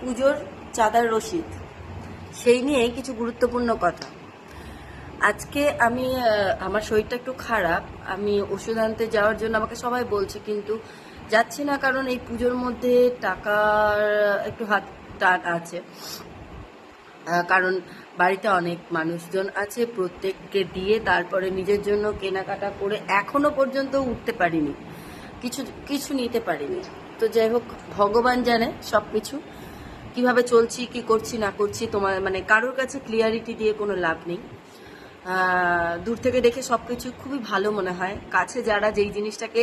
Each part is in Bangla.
পুজোর চাঁদার রসিদ সেই নিয়ে কিছু গুরুত্বপূর্ণ কথা। আজকে আমি আমার শরীরটা একটু খারাপ। আমি ওষুধ আনতে যাওয়ার জন্য আমাকে সবাই বলছে, কিন্তু যাচ্ছি না কারণ এই পুজোর মধ্যে টাকার একটু হাত টান আছে। কারণ বাড়িতে অনেক মানুষজন আছে, প্রত্যেককে দিয়ে তারপরে নিজের জন্য কেনাকাটা করে এখনও পর্যন্ত উঠতে পারিনি। কিছু কিছু নিতে পারিনি। তো যাই হোক, ভগবান জানে সব কিছু কীভাবে চলছি, কি করছি, না করছি, তোমার মানে কারোর কাছে ক্লিয়ারিটি দিয়ে কোনো লাভ নেই। দূর থেকে দেখে সব কিছু খুবই ভালো মনে হয়। কাছে যারা যেই জিনিসটাকে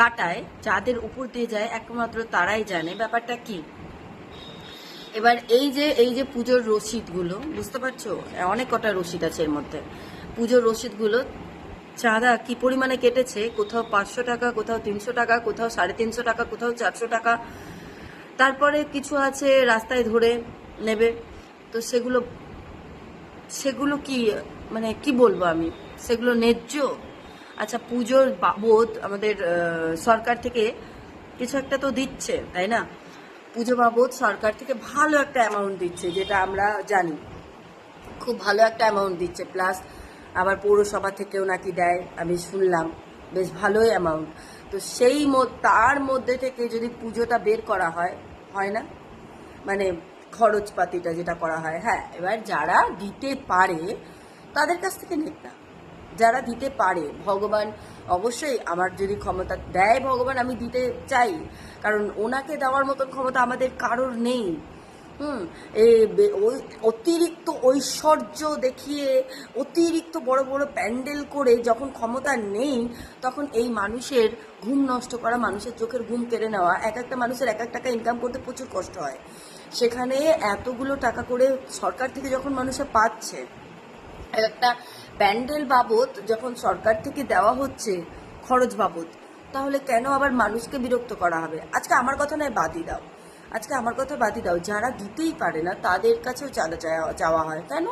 কাটায়, যাদের উপর দিয়ে যায়, একমাত্র তারাই জানে। ব্যাপারটা কি? এবার এই যে এই যে পুজোর রসিদগুলো, বুঝতে পারছ? অনেক কটা রসিদ আছে এর মধ্যে। পুজোর রসিদগুলো চাঁদা কি পরিমাণে কেটেছে? কোথাও পাঁচশো টাকা, কোথাও তিনশো টাকা, কোথাও সাড়ে তিনশো টাকা, কোথাও চারশো টাকা তারপরে কিছু আছে রাস্তায় ধরে নেবে। তো সেগুলো সেগুলো কি মানে কি বলব আমি? সেগুলো ন্যায্য? আচ্ছা পুজোর বাবদ আমাদের সরকার থেকে কিছু একটা তো দিচ্ছে, তাই না? পুজো বাবদ সরকার থেকে ভালো একটা অ্যামাউন্ট দিচ্ছে, যেটা আমরা জানি। খুব ভালো একটা অ্যামাউন্ট দিচ্ছে প্লাস আবার পৌরসভা থেকেও নাকি দেয়, আমি শুনলাম। বেশ ভালোই অ্যামাউন্ট তো সেই তার মধ্যে থেকে যদি পুজোটা বের করা হয় হয় না? মানে খরচপাতিটা যেটা করা হয় হ্যাঁ এবার যারা দিতে পারে, তাদের কাছ থেকে নেক না। যারা দিতে পারে, ভগবান অবশ্যই আমার যদি ক্ষমতা দেয়, ভগবান আমি দিতে চাই। কারণ ওনাকে দেওয়ার মতন ক্ষমতা আমাদের কারোর নেই। হুম ওই অতিরিক্ত ঐশ্বর্য দেখিয়ে, অতিরিক্ত বড় বড় প্যান্ডেল করে যখন ক্ষমতা নেই, তখন এই মানুষের ঘুম নষ্ট করা, মানুষের চোখের ঘুম কেড়ে নেওয়া, এক একটা মানুষের এক এক টাকা ইনকাম করতে প্রচুর কষ্ট হয়। সেখানে এতগুলো টাকা করে সরকার থেকে যখন মানুষে পাচ্ছে একটা প্যান্ডেল বাবদ যখন সরকার থেকে দেওয়া হচ্ছে খরচ বাবদ, তাহলে কেন আবার মানুষকে বিরক্ত করা হবে? আজকে আমার কথা নয়, বাদই দাও। আজকে আমার কথা বাদই দাও। যারা দিতেই পারে না, তাদের কাছেও চাঁদা চাওয়া- হয় কেন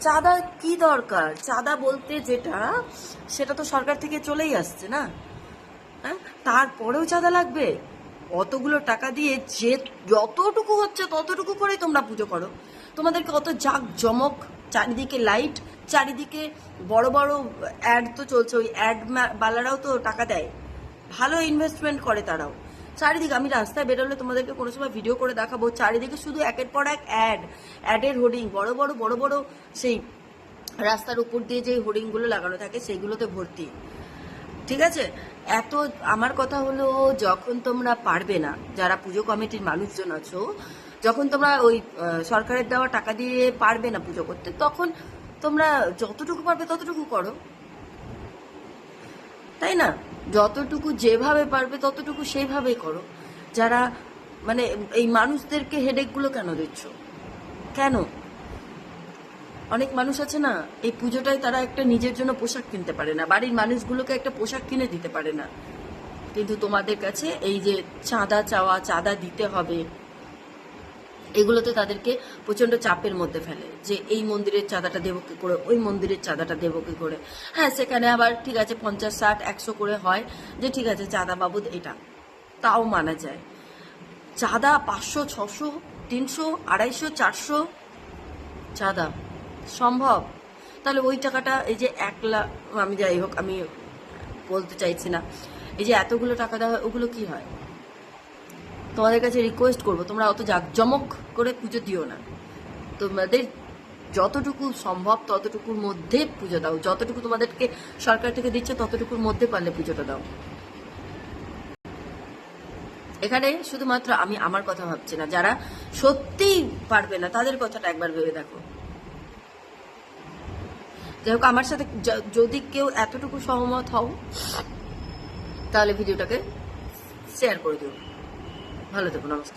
চাঁদা কি দরকার? চাঁদা বলতে যেটা, সেটা তো সরকার থেকে চলেই আসছে না? হ্যাঁ? তারপরেও চাঁদা লাগবে। অতগুলো টাকা দিয়ে যে যতটুকু হচ্ছে, ততটুকু করেই তোমরা পুজো করো। তোমাদেরকে অত জাক জমক চারিদিকে লাইট চারিদিকে বড় বড় অ্যাড তো চলছে, ওই অ্যাড বালারাও তো টাকা দেয়। ভালো ইনভেস্টমেন্ট করে তারাও। চারিদিকে আমি রাস্তায় বেরোলে তোমাদেরকে কোনো সময় ভিডিও করে দেখাবো। চারিদিকে শুধু একের পর এক অ্যাড অ্যাডের হোর্ডিং বড় বড় বড় বড় সেই রাস্তার উপর দিয়ে যে হোর্ডিংগুলো লাগানো থাকে সেগুলোতে ভর্তি। ঠিক আছে? এত, আমার কথা হলো যখন তোমরা পারবে না, যারা পুজো কমিটির মানুষজন আছো, যখন তোমরা ওই সরকারের দেওয়া টাকা দিয়ে পারবে না পুজো করতে, তখন তোমরা যতটুকু পারবে ততটুকু করো। তাই না? যতটুকু যেভাবে পারবে, ততটুকু সেইভাবেই করো। যারা মানে এই মানুষদেরকে হেডেকগুলো কেন দিচ্ছ? কেন? অনেক মানুষ আছে না, এই পুজোটায় তারা একটা নিজের জন্য পোশাক কিনতে পারে না, বাড়ির মানুষগুলোকে একটা পোশাক কিনে দিতে পারে না। কিন্তু তোমাদের কাছে এই যে চাঁদা চাওয়া, চাঁদা দিতে হবে এগুলোতে তাদেরকে প্রচণ্ড চাপের মধ্যে ফেলে যে এই মন্দিরের চাঁদাটা দেবো কি করে, ওই মন্দিরের চাঁদাটা দেবো কি করে। হ্যাঁ সেখানে আবার ঠিক আছে পঞ্চাশ, ষাট, একশো করে হয় যে ঠিক আছে চাঁদা বাবদ এটা। তাও মানা যায়। চাঁদা পাঁচশো, ছশো, তিনশো, আড়াইশো, চারশো। চাঁদা সম্ভব? তাহলে ওই টাকাটা এই যে এক লাখ আমি যাই হোক, আমি বলতে চাইছি না। এই যে এতগুলো টাকা দেওয়া হয়, ওগুলো কি হয়? তোমাদের কাছে রিকোয়েস্ট করব, তোমরা অত জাঁকজমক করে পুজো দিও না। তোমাদের যতটুকু সম্ভব ততটুকুর মধ্যে পুজো দাও। যতটুকু তোমাদেরকে সরকার থেকে দিচ্ছে ততটুকুর মধ্যে পারলে পুজোটা দাও। এখানে শুধুমাত্র আমি আমার কথা ভাবছি না, যারা সত্যিই পারবে না, তাদের কথাটা একবার ভেবে দেখো। যাই হোক, আমার সাথে যদি কেউ এতটুকু সহমত হও, তাহলে ভিডিওটাকে শেয়ার করে দিও। ভালো থাকুন নমস্কার।